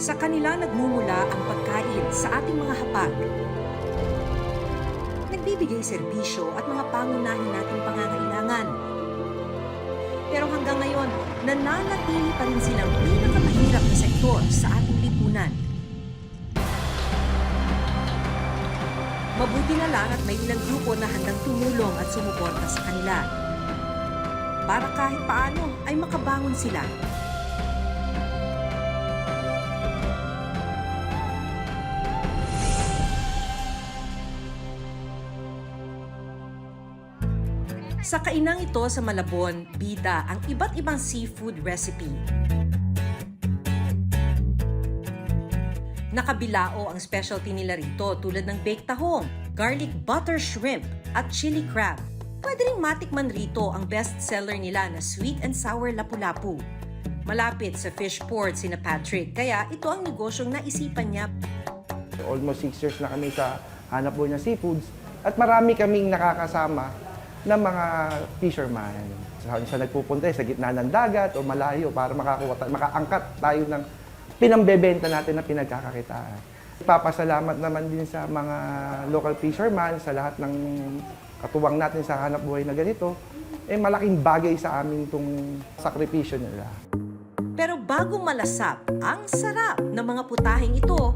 Sa kanila nagmumula ang pagkain sa ating mga hapag. Nagbibigay serbisyo at mga pangunahin nating pangangailangan. Pero hanggang ngayon, nananatili pa rin silang pinakamahirap na sektor sa ating lipunan. Mabuti na lang at may ilang grupo na handang tumulong at sumuporta sa kanila. Para kahit paano ay makabangon sila. Sa kainang ito sa Malabon, bida ang iba't ibang seafood recipe. Nakabilao ang specialty nila rito tulad ng baked tahong, garlic butter shrimp at chili crab. Pwede rin matikman rito ang best seller nila na sweet and sour lapu-lapu. Malapit sa fish port sina Patrick, kaya ito ang negosyong naisipan niya Almost six years na kami sa hanap buhay ng seafoods at marami kaming nakakasama ng mga fisherman. Sa, sa nagpupunta sa gitna ng dagat o malayo para makakuha makaangkat tayo ng pinambebenta natin na pinagkakakitaan. Papasalamat naman din sa mga local fisherman, sa lahat ng katuwang natin sa hanap buhay na ganito, eh malaking bagay sa amin itong sakripisyo nila. Pero bago malasap ang sarap ng mga putahing ito,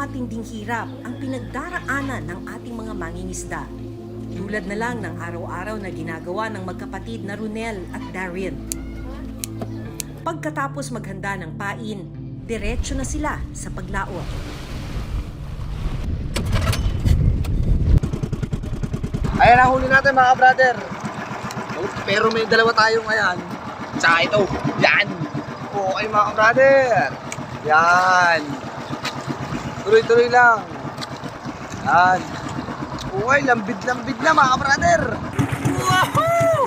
matinding hirap ang pinagdaraanan ng ating mga mangingisda. Tulad na lang ng araw-araw na ginagawa ng magkapatid na Runel at Darin. Pagkatapos maghanda ng pain, diretso na sila sa paglaot. Ayan ang huli natin mga brother. Pero may dalawa tayong ayan. Tsaka ito. Yan. Okay mga brother. Yan. Tuloy-tuloy lang. Yan. Okay, lambid-lambid na mga brother. Woohoo!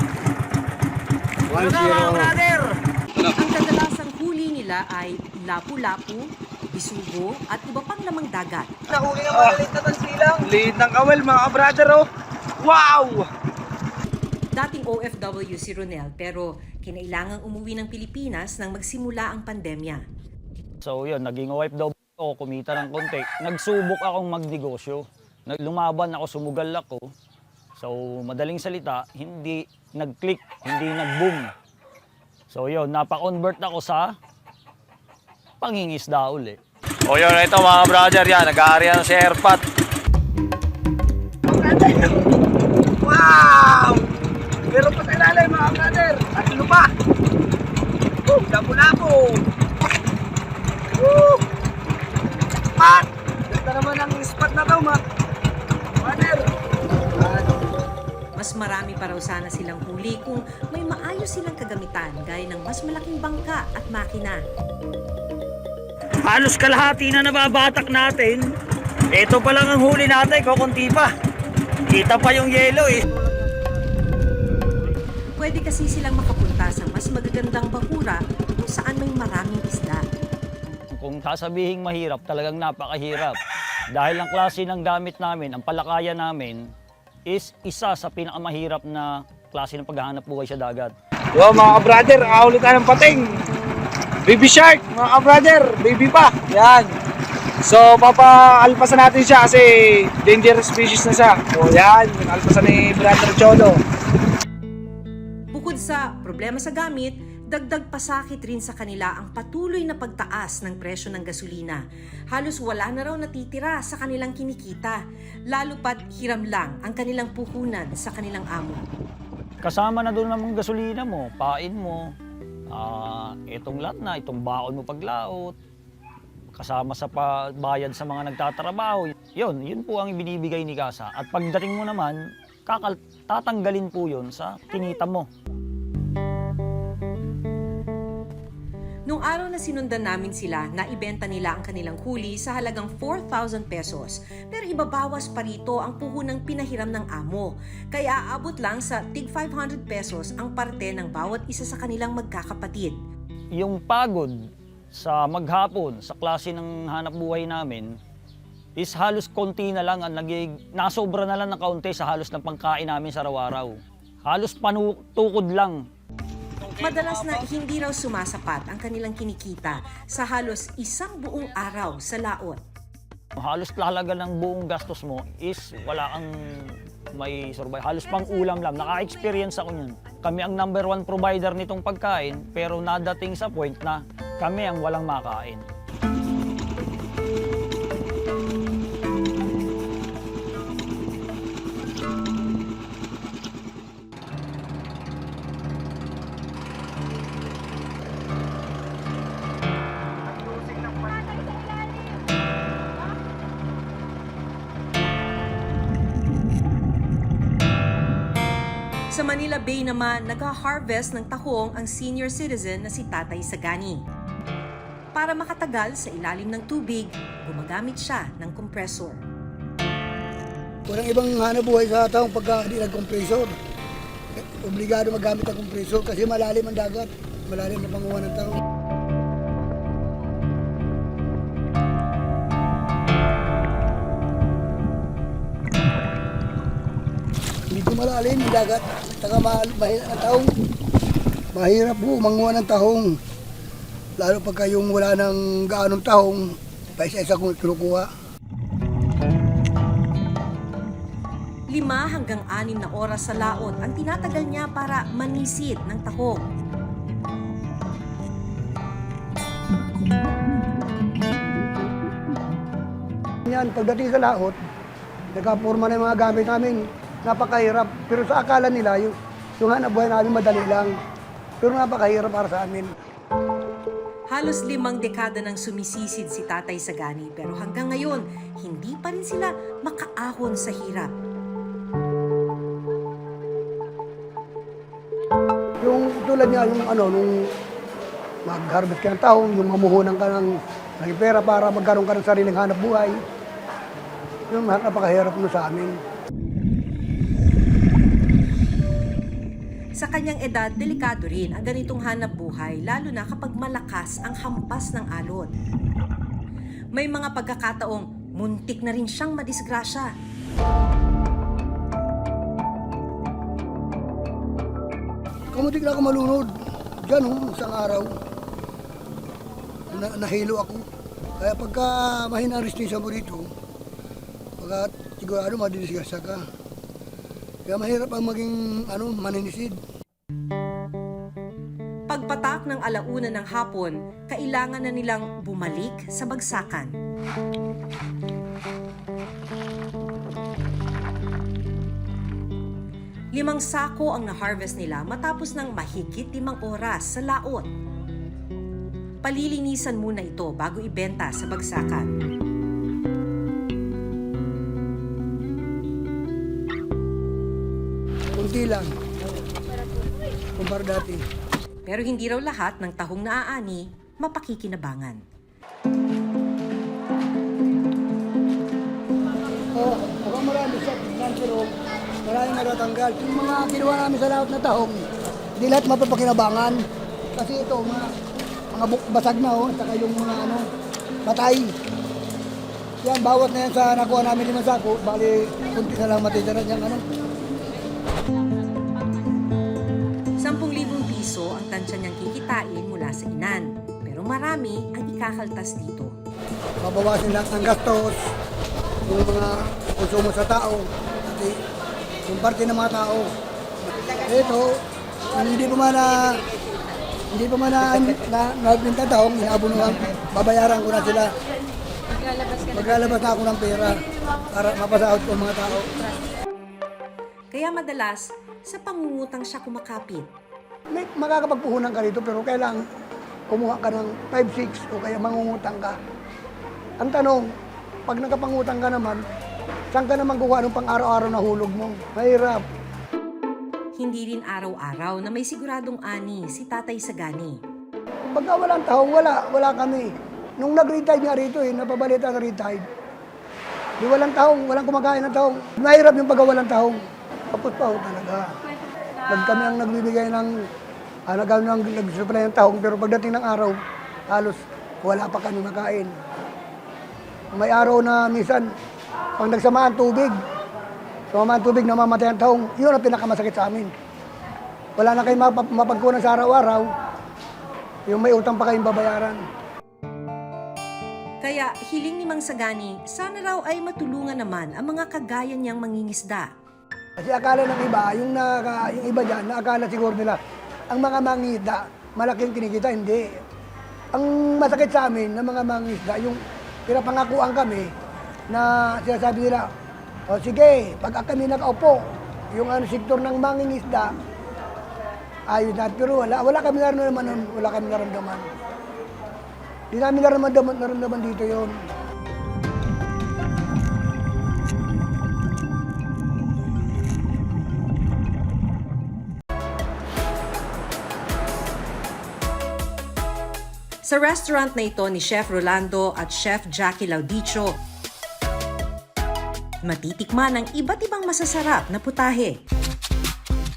One zero. brother. Ang kadalasang huli nila ay lapu-lapu, bisugo at iba pang lamang dagat. Nahuli ang maliit na tansilang. Liit ng kawal mga brother oh. Wow! Dating OFW si Ronel pero kinailangang umuwi ng Pilipinas nang magsimula ang pandemya. So yun, naging OFW ako, kumita ng konti. Nagsubok akong magnegosyo. Lumaban ako, sumugal ako. So madaling salita, hindi nag-click, hindi nag-boom. So yun, napa-convert ako sa pangingisda uli. O yun, ito mga brother yan, nag-aari na si Airpat. Wow! Meron pa sa ilalim mga brother. At ano pa? Oh, labo-labo. Woo! Pat! Ganda naman ang spot na to brother. At Mas marami pa raw sana silang huli kung may maayos silang kagamitan gaya ng mas malaking bangka at makina. Halos kalahati na nababatak natin. Ito pa lang ang huli natin, kukunti pa. Kita pa yung yelo eh. Pwede kasi silang makapunta sa mas magagandang bahura kung saan may maraming isda. Kung sasabihin mahirap, talagang napakahirap. Dahil ang klase ng gamit namin, ang palakayan namin, is isa sa pinakamahirap na klase ng paghahanap buhay sa dagat. Yo mga brother, nakahuli tayo ng pating. Baby shark, mga brother, baby pa. Yan. So, papaalpasan natin siya kasi dangerous species na siya. O yan, alpasan ni Brother Cholo. Bukod sa problema sa gamit, dagdag pasakit rin sa kanila ang patuloy na pagtaas ng presyo ng gasolina. Halos wala na raw natitira sa kanilang kinikita, lalo pat hiram lang ang kanilang puhunan sa kanilang amo. Kasama na doon ang gasolina mo, pain mo, ah, itong lahat na, itong baon mo paglaot, kasama sa bayad sa mga nagtatrabaho. Yun, yun po ang binibigay ni Kasa. At pagdating mo naman, kakal tatanggalin po yun sa kinita mo. Araw na sinundan namin sila, naibenta nila ang kanilang huli sa halagang 4,000 pesos. Pero ibabawas pa rito ang puhunang pinahiram ng amo. Kaya aabot lang sa tig 500 pesos ang parte ng bawat isa sa kanilang magkakapatid. Yung pagod sa maghapon, sa klase ng hanap buhay namin, is halos konti na lang ang naging, nasobra na lang ng kaunti sa halos ng pangkain namin sa araw-araw. Halos panutukod lang. Madalas na hindi raw sumasapat ang kanilang kinikita sa halos isang buong araw sa laot. Halos talaga ng buong gastos mo is wala kang may survive. Halos pang ulam lang. Naka-experience ako yun. Kami ang number one provider nitong pagkain pero nadating sa point na kami ang walang makain. Bay naman, nag-harvest ng tahong ang senior citizen na si Tatay Sagani. Para makatagal sa ilalim ng tubig, gumagamit siya ng compressor. Walang ibang hanap buhay sa taong pagka di nag-compressor. Obligado magamit ang compressor kasi malalim ang dagat. Malalim na panguha ng tao. Ang dagat. Taka mahal, mahirap ang tahong. Mahirap po manguha ng tahong. Lalo pagka yung wala ng gaanong tahong, paisa-isa kong kinukuha. Lima hanggang anim na oras sa laot ang tinatagal niya para manisid ng tahong. Yan, pagdating sa laot, nagkaporma na yung mga gamit namin. Napakahirap. Pero sa akala nila, yung, yung hanap buhay namin madali lang. Pero napakahirap para sa amin. Halos limang dekada nang sumisisid si Tatay Sagani pero hanggang ngayon, hindi pa rin sila makaahon sa hirap. Yung tulad niya, yung ano, nung mag-harvest ka ng taong, yung mamuhunan ka ng, ng pera para magkaroon ka ng sariling hanap buhay. Yung napakahirap no sa amin. Sa kanyang edad, delikado rin ang ganitong hanap buhay lalo na kapag malakas ang hampas ng alon. May mga pagkakataong muntik na rin siyang madisgrasya. Kamutik na ako malunod. Diyan, oh, isang araw. Na, nahilo ako. Kaya pagka mahina ang restisya mo dito, pagka sigurado madidisgasa ka. Kaya mahirap ang maging ano, maninisid. Pagpatak ng alauna ng hapon, kailangan na nilang bumalik sa bagsakan. Limang sako ang na-harvest nila matapos ng mahigit limang oras sa laot. Palilinisan muna ito bago ibenta sa bagsakan. Kunti lang. Kumpara dati. Pero hindi raw lahat ng tahong naaani mapakikinabangan. Oo, ako marami sa tignan pero marami natatanggal. Yung mga ginawa namin sa lahat na tahong, di lahat mapapakinabangan. Kasi ito, mga, mga basag na oh, saka yung mga ano, patay. Yan, bawat na yan sa nakuha namin limang sako, bali, kunti na lang matitira niyang ano. Kikitain mula sa inan. Pero marami ang ikakaltas dito. Mabawasin lahat ng gastos, yung mga konsumo sa tao, pati yung parte ng mga tao. Ito, hindi pa man na hindi pa man na, na nagbinta taong, inaabunuhan, babayaran ko na sila. Maglalabas na ako ng pera para mapasahod ko ang mga tao. Kaya madalas, sa pangungutang siya kumakapit. May makakapagpuhunan ka dito pero kailangan kumuha ka ng 5-6 o kaya mangungutang ka. Ang tanong, pag nakapangutang ka naman, saan ka naman kukuha ng pang-araw-araw na hulog mo? Mahirap. Hindi rin araw-araw na may siguradong ani si Tatay Sagani. Pagka walang taong, wala, wala kami. Nung nag-retide nga rito eh, napabalita na retide. Di walang taong, walang kumakain ng taong. Mahirap yung pagka walang taong. Tapos pa ho talaga. Pag kami ang nagbibigay ng, ah, nag, nag, nag-supply ng taong, pero pagdating ng araw, halos wala pa kami makain. May araw na minsan, pag nagsama ang tubig, sumama ang tubig, namamatay ang taong, yun ang pinakamasakit sa amin. Wala na kayong mapap- mapagkunan sa araw-araw. Yung may utang pa kayong babayaran. Kaya hiling ni Mang Sagani, sana raw ay matulungan naman ang mga kagaya niyang mangingisda. Kasi akala ng iba, yung, naka, yung iba dyan, naakala siguro nila, ang mga mangisda, malaking kinikita, hindi. Ang masakit sa amin ng mga mangisda, yung pinapangakuan kami na sinasabi nila, o sige, pag kami nakaupo, yung ano, sektor ng mangingisda, ayos na. Pero wala, wala kami naramdaman nun, wala kami naramdaman. Hindi namin naramdaman, naramdaman dito yon. Sa restaurant na ito ni Chef Rolando at Chef Jackie Laudicho, matitikman ang iba't ibang masasarap na putahe.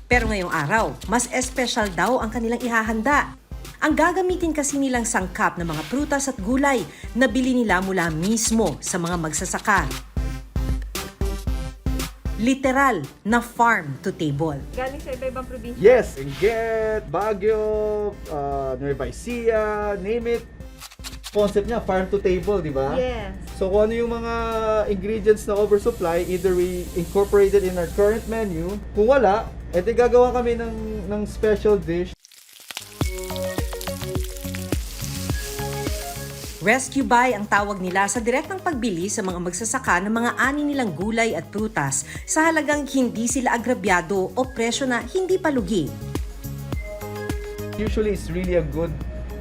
Pero ngayong araw, mas espesyal daw ang kanilang ihahanda. Ang gagamitin kasi nilang sangkap ng mga prutas at gulay na bili nila mula mismo sa mga magsasaka. Literal na farm to table. Galing sa iba-ibang probinsya. Yes, Benguet, Baguio, uh, Nueva Ecija, name it. Concept niya, farm to table, di ba? Yes. So kung ano yung mga ingredients na oversupply, either we incorporate it in our current menu. Kung wala, edi gagawa kami ng, ng special dish. Rescue buy ang tawag nila sa direktang pagbili sa mga magsasaka ng mga ani nilang gulay at prutas sa halagang hindi sila agrabyado o presyo na hindi palugi. Usually, it's really a good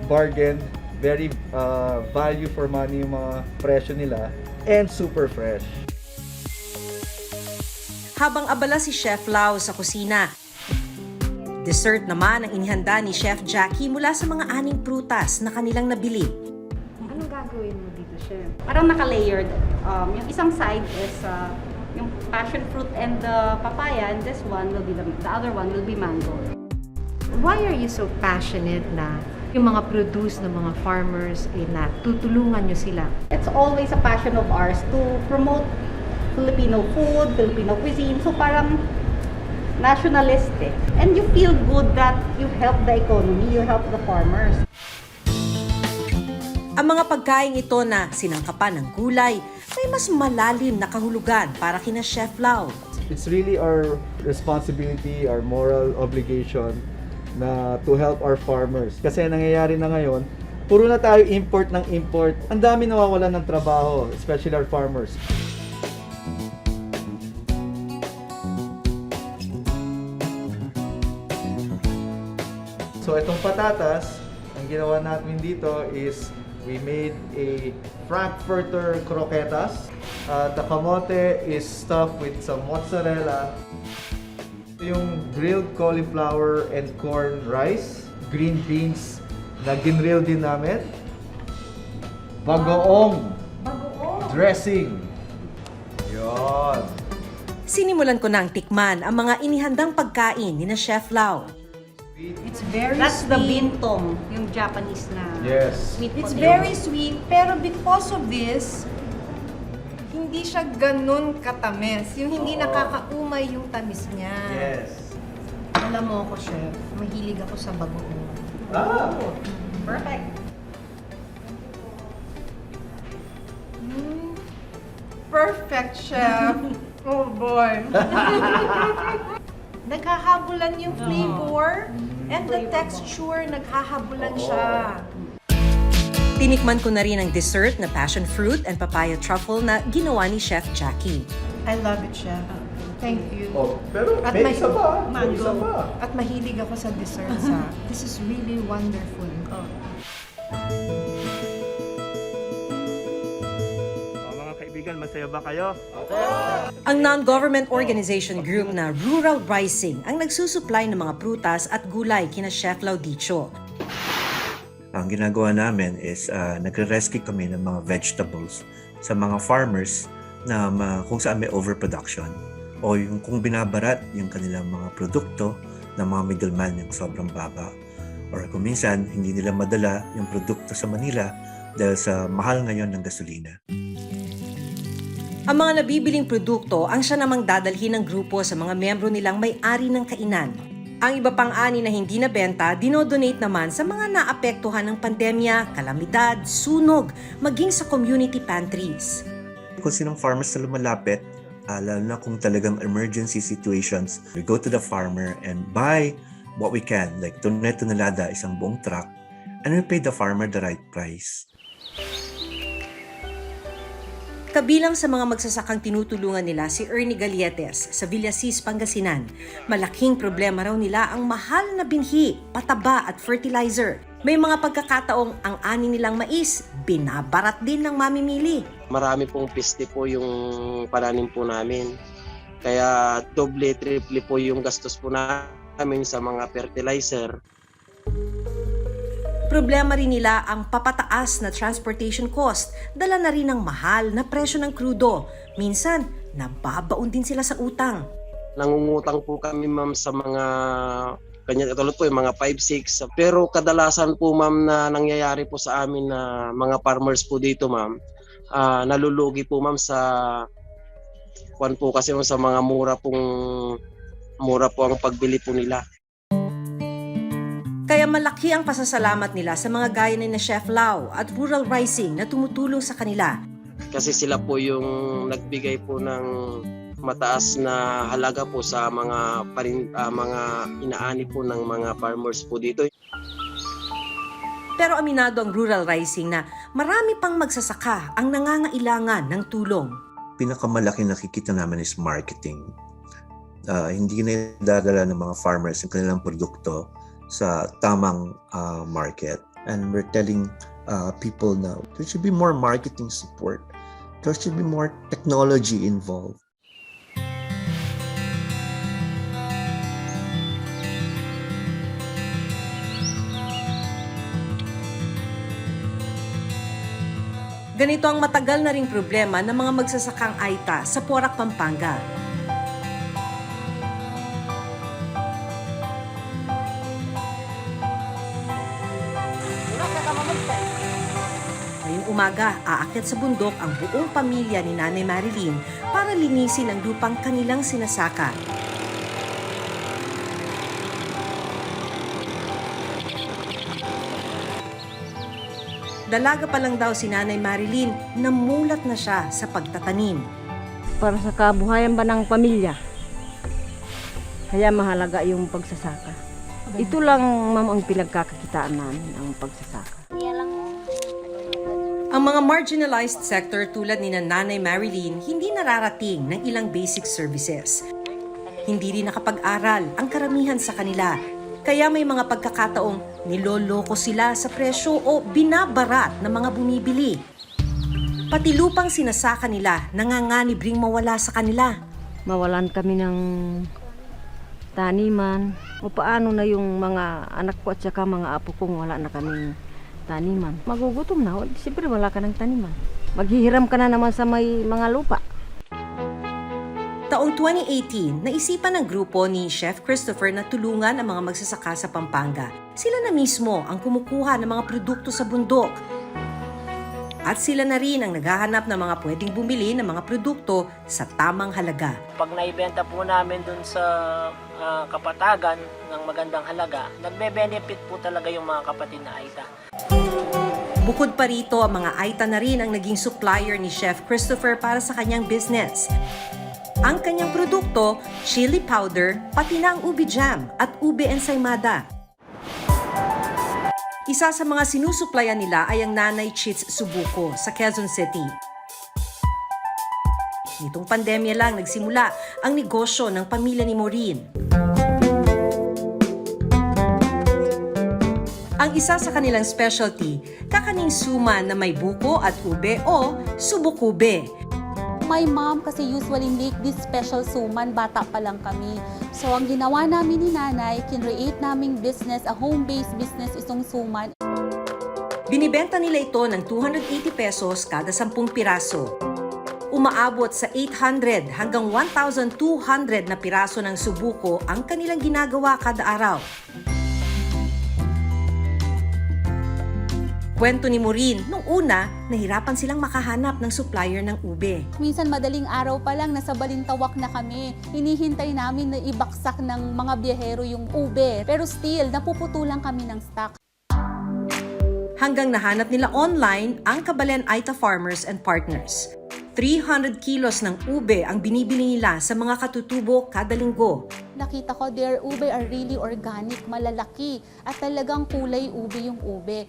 bargain. Very uh, value for money yung mga presyo nila. And super fresh. Habang abala si Chef Lau sa kusina, dessert naman ang inihanda ni Chef Jackie mula sa mga aning prutas na kanilang nabili. Gagawin mo dito, chef? Parang naka-layered. Um, yung isang side is uh, yung passion fruit and the papaya, and this one will be the, the other one will be mango. Why are you so passionate na yung mga produce ng mga farmers ay na tutulungan nyo sila? It's always a passion of ours to promote Filipino food, Filipino cuisine. So parang nationalistic. And you feel good that you help the economy, you help the farmers. Ang mga pagkain ito na sinangkapan ng gulay may mas malalim na kahulugan para kina Chef Lau. It's really our responsibility, our moral obligation na to help our farmers. Kasi nangyayari na ngayon, puro na tayo import ng import. Ang dami nawawalan ng trabaho, especially our farmers. So itong patatas, ang ginawa natin dito is we made a Frankfurter croquetas. Uh, the kamote is stuffed with some mozzarella. Yung grilled cauliflower and corn rice, green beans na ginrill din namin. Bagoong dressing. Yon. Sinimulan ko nang tikman ang mga inihandang pagkain ni na Chef Lau. It's very That's the sweet. bintong, yung Japanese na Yes. sweet It's potato. very sweet, pero because of this, hindi siya ganun katamis. Yung hindi nakakaumay yung tamis niya. Yes. Alam mo ako, chef, mahilig ako sa bagoong. Ah, Perfect. Perfect, chef. oh boy. naghahabulan yung flavor and the texture, naghahabulan siya. Tinikman ko na rin ang dessert na passion fruit and papaya truffle na ginawa ni Chef Jackie. I love it, chef. Thank you. oh, pero At may may- isa pa. May mango. isa pa. At mahilig ako sa desserts, ha. This is really wonderful. Masaya ba kayo? Ang non-government organization group na Rural Rising ang nagsusupply ng mga prutas at gulay kina Chef Laudicho. ang ginagawa namin is uh, nagre-rescue kami ng mga vegetables sa mga farmers na ma- kung saan may overproduction o yung kung binabarat yung kanilang mga produkto ng mga middleman yung sobrang baba or kung minsan hindi nila madala yung produkto sa Manila dahil sa mahal ngayon ng gasolina. Ang mga nabibiling produkto ang siya namang dadalhin ng grupo sa mga membro nilang may-ari ng kainan. Ang iba pang ani na hindi nabenta, dinodonate naman sa mga naapektuhan ng pandemya, kalamidad, sunog, maging sa community pantries. Kung sinong farmers na lumalapit, ah, lalo na kung talagang emergency situations, we go to the farmer and buy what we can, like tunay tonelada, isang buong truck, and we pay the farmer the right price. Kabilang sa mga magsasakang tinutulungan nila si Ernie Galietes sa Villasis, Pangasinan. Malaking problema raw nila ang mahal na binhi, pataba at fertilizer. May mga pagkakataong ang ani nilang mais, binabarat din ng mamimili. marami pong piste po yung pananim po namin. Kaya doble, triple po yung gastos po namin sa mga fertilizer. Problema rin nila ang papataas na transportation cost, dala na rin ang mahal na presyo ng krudo. Minsan, nababaon din sila sa utang. Nangungutang po kami ma'am sa mga kanya katulad po yung mga 5-6 pero kadalasan po ma'am na nangyayari po sa amin na mga farmers po dito ma'am ah, nalulugi po ma'am sa kwan po kasi ma'am, sa mga mura pong mura po ang pagbili po nila Kaya malaki ang pasasalamat nila sa mga gaya ni na Chef Lau at Rural Rising na tumutulong sa kanila. kasi sila po yung nagbigay po ng mataas na halaga po sa mga parin, ah, mga inaani po ng mga farmers po dito. Pero aminado ang Rural Rising na marami pang magsasaka ang nangangailangan ng tulong. Pinakamalaki nakikita namin is marketing. Ah, hindi na dadala ng mga farmers ang kanilang produkto sa tamang ah, market. And we're telling uh, people now there should be more marketing support. There should be more technology involved. Ganito ang matagal na ring problema ng mga magsasakang Aita sa Porac, Pampanga. Umaga, aakyat sa bundok ang buong pamilya ni Nanay Marilyn para linisin ang lupang kanilang sinasaka. Dalaga pa lang daw si Nanay Marilyn, namulat na siya sa pagtatanim. para sa kabuhayan ba ng pamilya. Kaya mahalaga yung pagsasaka. Ito lang ma'am ang pinagkakakitaan namin, ang pagsasaka. Ang mga marginalized sector tulad ni na Nanay Marilyn hindi nararating ng ilang basic services. Hindi rin nakapag-aral ang karamihan sa kanila. Kaya may mga pagkakataong niloloko sila sa presyo o binabarat ng mga bumibili. Pati lupang sinasaka nila nanganganib ring mawala sa kanila. Mawalan kami ng taniman. O paano na yung mga anak ko at saka mga apo kong wala na kaming taniman. Magugutom na. Siyempre wala ka ng taniman. Maghihiram ka na naman sa may mga lupa. Taong 2018, naisipan ng grupo ni Chef Christopher na tulungan ang mga magsasaka sa Pampanga. Sila na mismo ang kumukuha ng mga produkto sa bundok. At sila na rin ang naghahanap ng mga pwedeng bumili ng mga produkto sa tamang halaga. Pag naibenta po namin dun sa ah, kapatagan ng magandang halaga, nagbe-benefit po talaga yung mga kapatid na Aita. Bukod pa rito, ang mga Aita na rin ang naging supplier ni Chef Christopher para sa kanyang business. Ang kanyang produkto, chili powder, pati na ang ubi jam at ube ensaymada. Isa sa mga sinusuplayan nila ay ang Nanay Chits Subuko sa Quezon City. Nitong pandemya lang nagsimula ang negosyo ng pamilya ni Maureen. Ang isa sa kanilang specialty, kakaning suman na may buko at ube o subukube. My mom kasi usually make this special suman, bata pa lang kami. So ang ginawa namin ni nanay, kinreate naming business, a home-based business itong suman. Binibenta nila ito ng 280 pesos kada 10 piraso. Umaabot sa 800 hanggang 1,200 na piraso ng subuko ang kanilang ginagawa kada araw. Kwento ni Maureen, nung una, nahirapan silang makahanap ng supplier ng ube. Minsan madaling araw pa lang, nasa Balintawak na kami. Hinihintay namin na ibaksak ng mga biyahero yung ube. Pero still, napuputulan kami ng stock. Hanggang nahanap nila online ang Kabalen Aita Farmers and Partners. 300 kilos ng ube ang binibili nila sa mga katutubo kada linggo. Nakita ko, their ube are really organic, malalaki, at talagang kulay ube yung ube.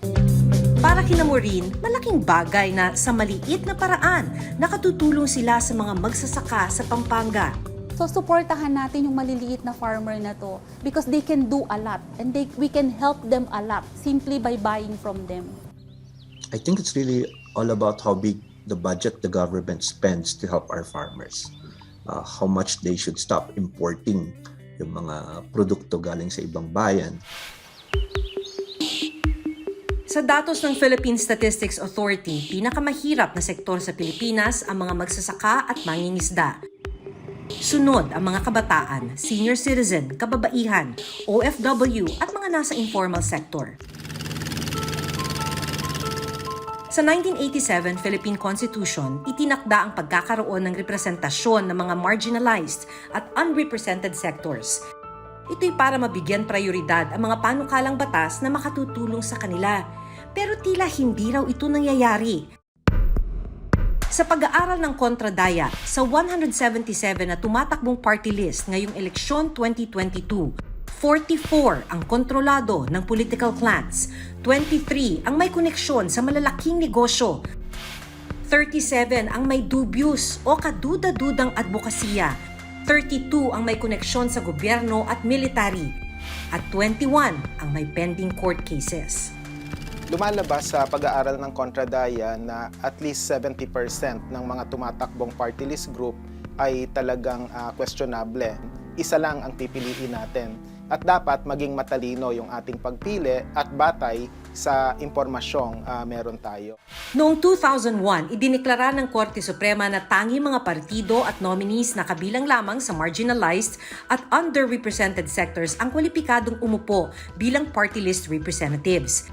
Para kina Maureen, malaking bagay na sa maliit na paraan, nakatutulong sila sa mga magsasaka sa Pampanga. So, suportahan natin yung maliliit na farmer na to because they can do a lot and they, we can help them a lot simply by buying from them. I think it's really all about how big the budget the government spends to help our farmers. Uh, how much they should stop importing yung mga produkto galing sa ibang bayan. Sa datos ng Philippine Statistics Authority, pinakamahirap na sektor sa Pilipinas ang mga magsasaka at mangingisda. Sunod ang mga kabataan, senior citizen, kababaihan, OFW at mga nasa informal sector. Sa 1987 Philippine Constitution, itinakda ang pagkakaroon ng representasyon ng mga marginalized at unrepresented sectors. Ito'y para mabigyan prioridad ang mga panukalang batas na makatutulong sa kanila. Pero tila hindi raw ito nangyayari. Sa pag-aaral ng kontradaya, sa 177 na tumatakbong party list ngayong eleksyon 2022, 44 ang kontrolado ng political clans, 23 ang may koneksyon sa malalaking negosyo, 37 ang may dubious o kaduda-dudang advokasya, 32 ang may koneksyon sa gobyerno at military, at 21 ang may pending court cases. lumalabas sa pag-aaral ng Kontradaya na at least 70% ng mga tumatakbong party list group ay talagang ah, questionable. Isa lang ang pipiliin natin. At dapat maging matalino yung ating pagpili at batay sa impormasyong ah, meron tayo. Noong 2001, idiniklara ng Korte Suprema na tangi mga partido at nominees na kabilang lamang sa marginalized at underrepresented sectors ang kwalipikadong umupo bilang party list representatives.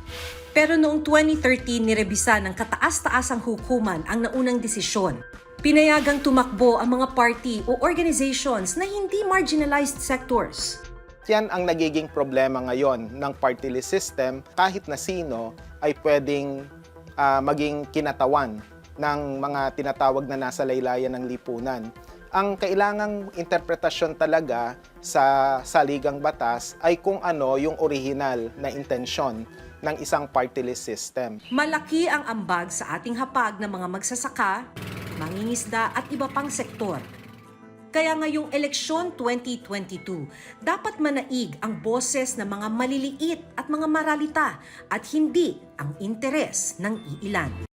Pero noong 2013, nirebisa ng kataas-taasang hukuman ang naunang desisyon. Pinayagang tumakbo ang mga party o organizations na hindi marginalized sectors. Yan ang nagiging problema ngayon ng party list system. Kahit na sino ay pwedeng ah, maging kinatawan ng mga tinatawag na nasa laylayan ng lipunan. Ang kailangang interpretasyon talaga sa saligang batas ay kung ano yung original na intensyon ng isang party list system. Malaki ang ambag sa ating hapag ng mga magsasaka, mangingisda at iba pang sektor. Kaya ngayong eleksyon 2022, dapat manaig ang boses ng mga maliliit at mga maralita at hindi ang interes ng iilan.